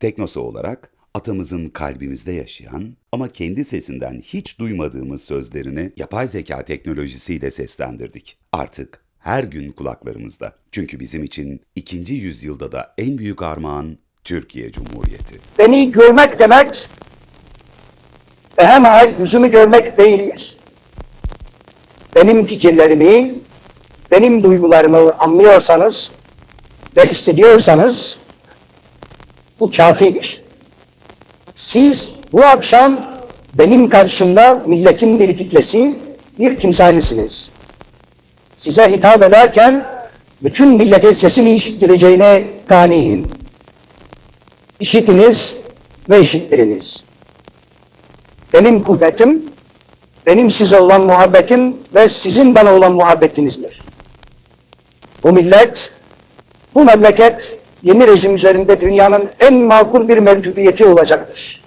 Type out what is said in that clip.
Teknosa olarak atamızın kalbimizde yaşayan ama kendi sesinden hiç duymadığımız sözlerini yapay zeka teknolojisiyle seslendirdik. Artık her gün kulaklarımızda. Çünkü bizim için ikinci yüzyılda da en büyük armağan Türkiye Cumhuriyeti. Beni görmek demek hemen yüzümü görmek değildir. Benim fikirlerimi, benim duygularımı anlıyorsanız ve hissediyorsanız bu kafidir. Siz bu akşam benim karşımda milletin bir kitlesi, bir timsalisiniz. Size hitap ederken bütün millete sesimi işittireceğine kaniyim. İşitiniz ve işittiriniz. Benim kuvvetim, benim size olan muhabbetim ve sizin bana olan muhabbetinizdir. Bu millet, bu memleket yeni rejim üzerinde dünyanın en makul bir mevcudiyeti olacaktır.